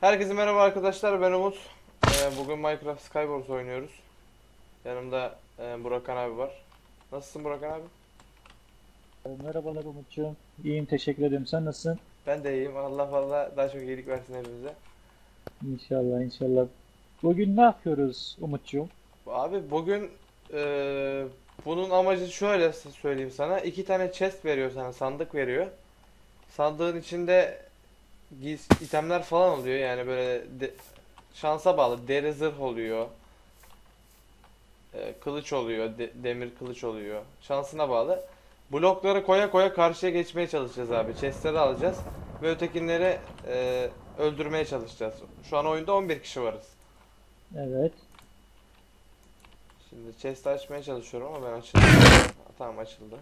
Herkese merhaba arkadaşlar ben Umut. Ee, bugün Minecraft Skywars oynuyoruz. Yanımda e, Burakan abi var. Nasılsın Burakan abi? Merhabalar Umut'cuğum. İyiyim teşekkür ederim. Sen nasılsın? Ben de iyiyim. Allah valla daha çok iyilik versin hepimize. İnşallah inşallah. Bugün ne yapıyoruz Umut'cuğum? Abi bugün e, bunun amacı şöyle söyleyeyim sana. İki tane chest veriyor sana, sandık veriyor. Sandığın içinde giys itemler falan oluyor. Yani böyle de- şansa bağlı. Deri zırh oluyor. E, kılıç oluyor, de- demir kılıç oluyor. Şansına bağlı. Blokları koya koya karşıya geçmeye çalışacağız abi. Chestleri alacağız ve ötekinleri e, öldürmeye çalışacağız. Şu an oyunda 11 kişi varız. Evet. Şimdi chest açmaya çalışıyorum ama ben açıldım. Ha, Tamam açıldı.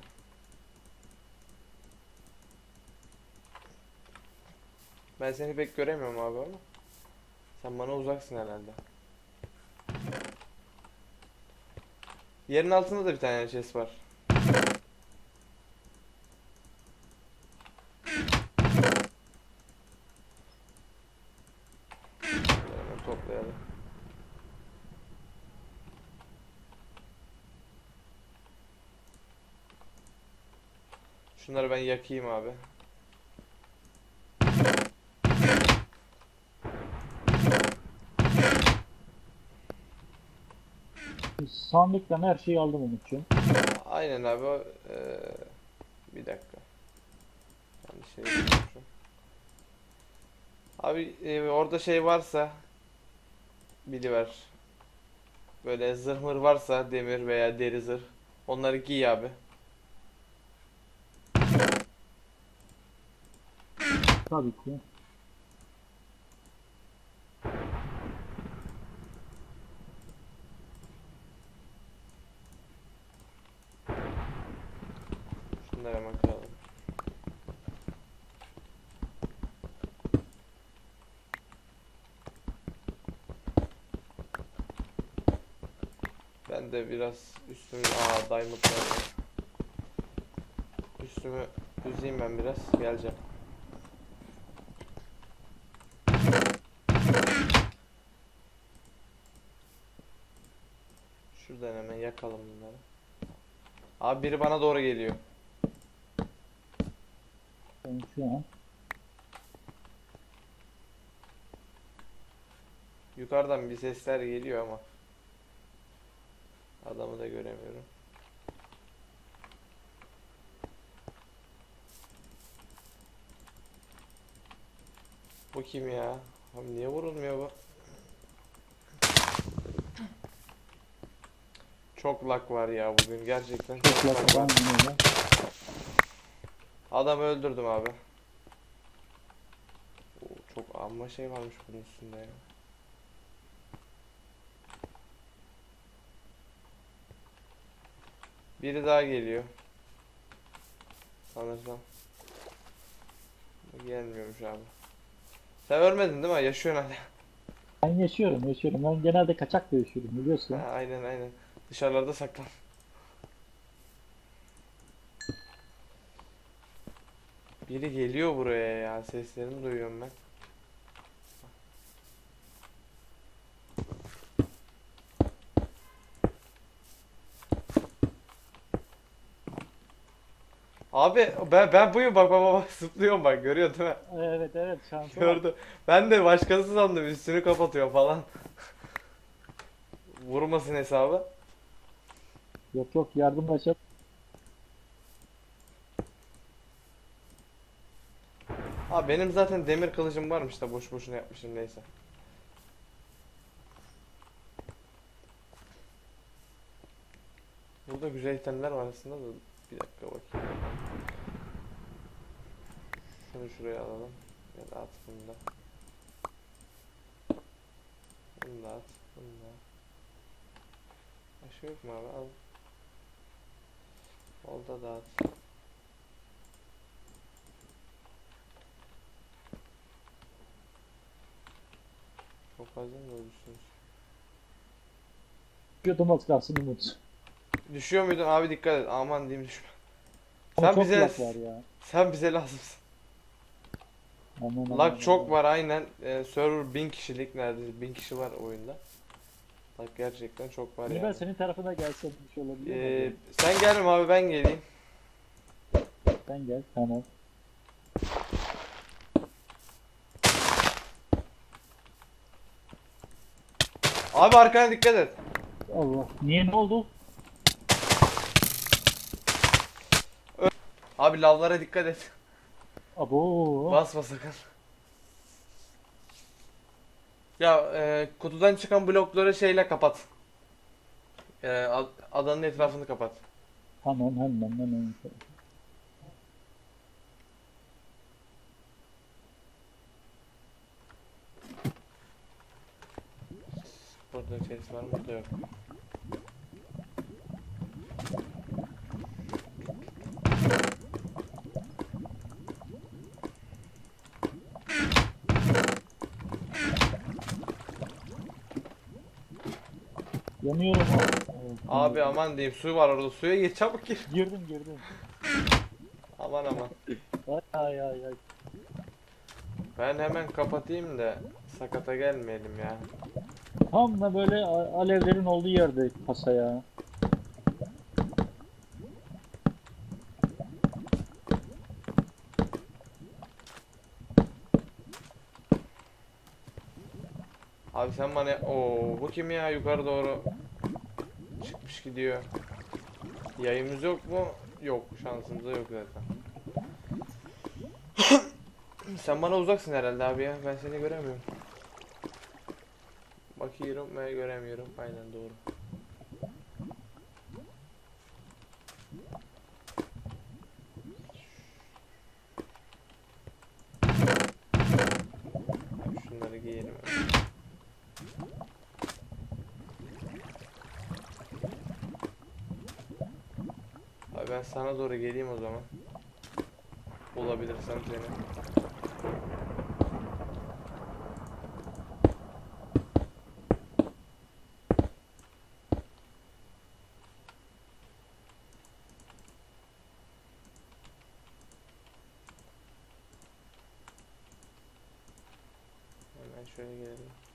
Ben seni pek göremiyorum abi ama. Sen bana uzaksın herhalde. Yerin altında da bir tane chest var. Hemen toplayalım. Şunları ben yakayım abi. Sandıktan her şeyi aldım Umut'cuğum. Aynen abi. o, eee, bir dakika. Yanlış şey yapmışım. Abi e, orada şey varsa biliver. Böyle zırh mır varsa demir veya deri zırh. Onları giy abi. Tabii ki. Şunları hemen kıralım. Ben de biraz üstümü aa diamond var. Üstümü düzeyim ben biraz geleceğim. Şuradan hemen yakalım bunları. Abi biri bana doğru geliyor. Ben şu an Yukarıdan bir sesler geliyor ama adamı da göremiyorum. Bu kim ya? Abi niye vurulmuyor bu? Çok lak var ya bugün gerçekten çok çok lak var. Adamı öldürdüm abi. Oo, çok amma şey varmış bunun üstünde ya. Biri daha geliyor. Sanırsam. Gelmiyormuş abi. Sen ölmedin değil mi? Yaşıyorsun hala. Ben yaşıyorum yaşıyorum. Ben genelde kaçakla yaşıyorum biliyorsun. Ha, aynen aynen. Dışarılarda saklan. Biri geliyor buraya ya. Seslerini duyuyorum ben. Abi ben ben buyum bak bak bak zıplıyorum bak görüyor değil mi? Evet evet şansa bak. Gördü. Ben de başkası sandım üstünü kapatıyor falan. Vurmasın hesabı. Yok yok yardımlaşa. Abi benim zaten demir kılıcım varmış da boş boşuna yapmışım neyse. Burada güzel itemler var aslında da bir dakika bakayım. Şunu şuraya alalım. Ya da at bunu da. Bunu da at. Bunu da. Başka yok mu abi? Al. Olda da at. Çok fazla mı ölmüşsünüz? Düşüyordum az kalsın Umut. Düşüyor muydun abi dikkat et. Aman diyeyim düşme. Sen çok bize lag var ya. sen bize lazımsın. Aman, aman, Lag çok var aynen. Ee, server 1000 kişilik neredeyse 1000 kişi var oyunda. Lag gerçekten çok var ya. ben senin tarafına gelsem bir şey olabilir Ee, mi? sen gelme abi ben geleyim. Sen gel tamam. Abi arkana dikkat et. Allah. Niye ne oldu? Abi lavlara dikkat et. Abo. Basma sakın. Ya e, kutudan çıkan blokları şeyle kapat. E, ad- adanın etrafını kapat. Tamam hemen hemen. Burada chest var mı? Burada yok. Yanıyorum. Evet, Abi aman diyeyim su var orada suya gir çabuk gir. Girdim girdim. Aman aman. Ay ay ay. Ben hemen kapatayım da sakata gelmeyelim ya. Tam da böyle alevlerin olduğu yerde kasa ya. Abi sen bana o bu kim ya yukarı doğru çıkmış gidiyor. Yayımız yok mu? Yok şansımız da yok zaten. sen bana uzaksın herhalde abi ya ben seni göremiyorum. Bakıyorum ve göremiyorum aynen doğru. Şunları giyelim. hemen. Abi ben sana doğru geleyim o zaman. Bulabilirsem seni. Hemen şöyle gelelim.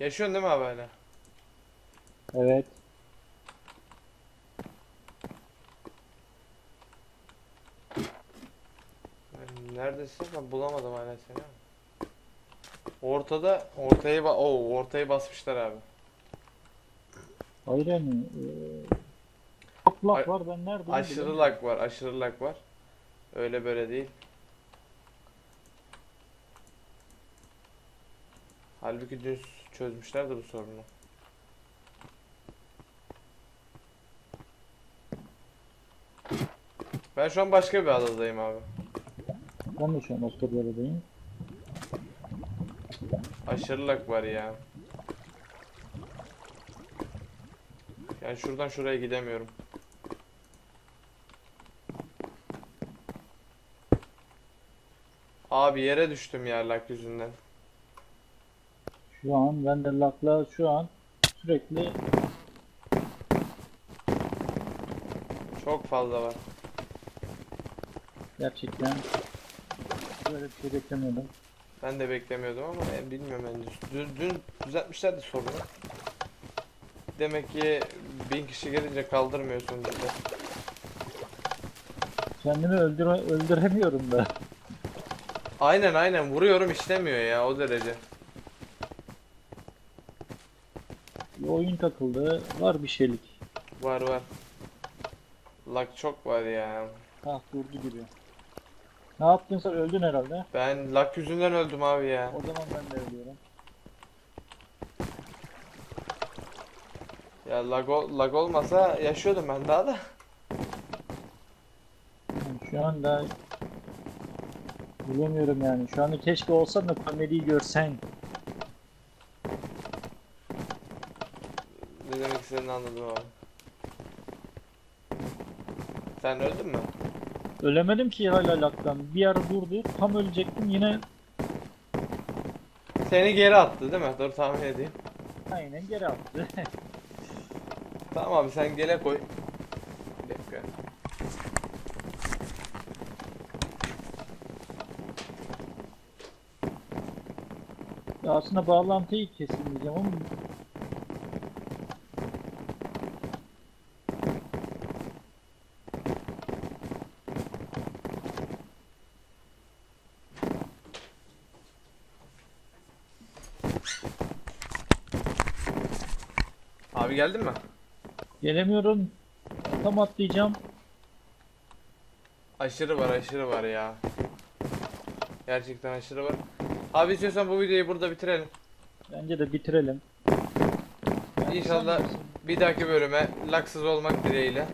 Yaşıyorsun değil mi abi hala? Evet. Neredesin? Ben bulamadım hala seni. Ortada, ortayı ba Oo, ortayı basmışlar abi. Mi? Ee, çok lag A- var ben nerede? Aşırı lag var, aşırı lag var. Öyle böyle değil. Halbuki dün çözmüşlerdi bu sorunu. Ben şu an başka bir adadayım abi. Ben de şu an başka bir yerdeyim. Aşırı lag var ya. Yani şuradan şuraya gidemiyorum. Abi yere düştüm ya lag yüzünden. Şu an ben de lagla şu an sürekli Çok fazla var. gerçekten böyle bir şey beklemiyordum. Ben de beklemiyordum ama e, bilmiyorum ben de. Dün, dün düzeltmişlerdi sorunu. Demek ki bin kişi gelince kaldırmıyorsun işte. Kendimi öldüre öldüremiyorum da. Aynen aynen vuruyorum işlemiyor ya o derece. Bir oyun takıldı. Var bir şeylik. Var var. Lag çok var ya. Ah durdu gibi. Ne yaptın sen öldün herhalde. Ben lag yüzünden öldüm abi ya. O zaman ben de ölüyorum. Ya lag, ol- lag olmasa yaşıyordum ben daha da. Şu anda bilemiyorum yani. Şu anda keşke olsan da komediyi görsen. Ne demek istediğini anladım abi. Sen öldün mü? Ölemedim ki hala laktan. Bir ara durdu. Tam ölecektim yine Seni geri attı değil mi? Dur tahmin edeyim. aynen geri attı. Tamam abi sen gele koy. Bir dakika. Ya aslında bağlantıyı kesin diyeceğim ama Abi geldin mi? gelemiyorum. Tam atlayacağım. Aşırı var aşırı var ya. Gerçekten aşırı var. Abi istiyorsan bu videoyu burada bitirelim. Bence de bitirelim. İnşallah bir dahaki bölüme laksız olmak dileğiyle.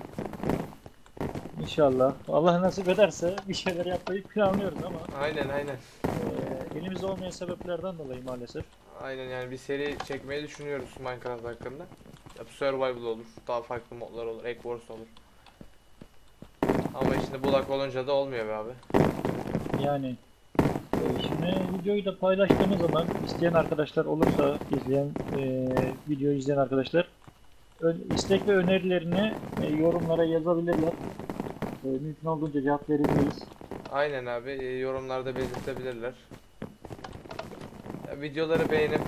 İnşallah. Allah nasip ederse bir şeyler yapmayı planlıyoruz ama Aynen aynen. eee, elimizde olmayan sebeplerden dolayı maalesef. Aynen yani bir seri çekmeyi düşünüyoruz Minecraft hakkında. Ya survival olur, daha farklı modlar olur, Egg Wars olur. Ama şimdi bulak olunca da olmuyor be abi. Yani e, şimdi videoyu da paylaştığımız zaman isteyen arkadaşlar olursa izleyen e, videoyu izleyen arkadaşlar istek ve önerilerini e, yorumlara yazabilirler. E, mümkün olduğunca cevap vereceğiz. Aynen abi e, yorumlarda belirtebilirler. Ya, videoları beğenip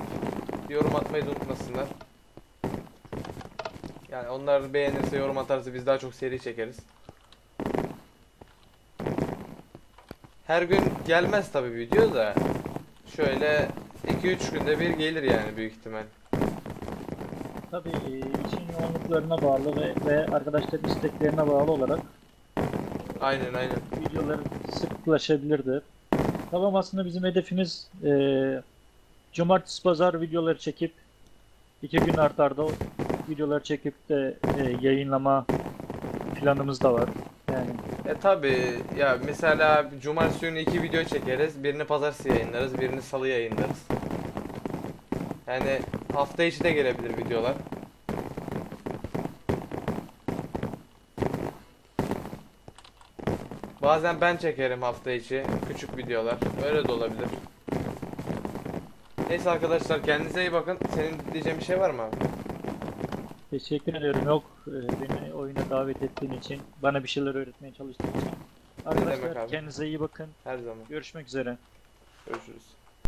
yorum atmayı unutmasınlar. Yani onlar beğenirse yorum atarsa biz daha çok seri çekeriz. Her gün gelmez tabi video da şöyle 2-3 günde bir gelir yani büyük ihtimal. Tabii işin yoğunluklarına bağlı ve, ve arkadaşların isteklerine bağlı olarak Aynen aynen. videolar sıklaşabilirdi. Tamam aslında bizim hedefimiz e, cumartesi pazar videoları çekip iki gün art o videoları çekip de e, yayınlama planımız da var. Yani E tabi ya mesela cumartesi günü iki video çekeriz. Birini pazartesi yayınlarız, birini salı yayınlarız. Yani hafta içi de gelebilir videolar. Bazen ben çekerim hafta içi küçük videolar. Öyle de olabilir. Neyse arkadaşlar kendinize iyi bakın. Senin diyeceğin bir şey var mı abi? Teşekkür ediyorum. Yok e, beni oyuna davet ettiğin için, bana bir şeyler öğretmeye çalıştığın için. Arkadaşlar kendinize iyi bakın. Her zaman. Görüşmek üzere.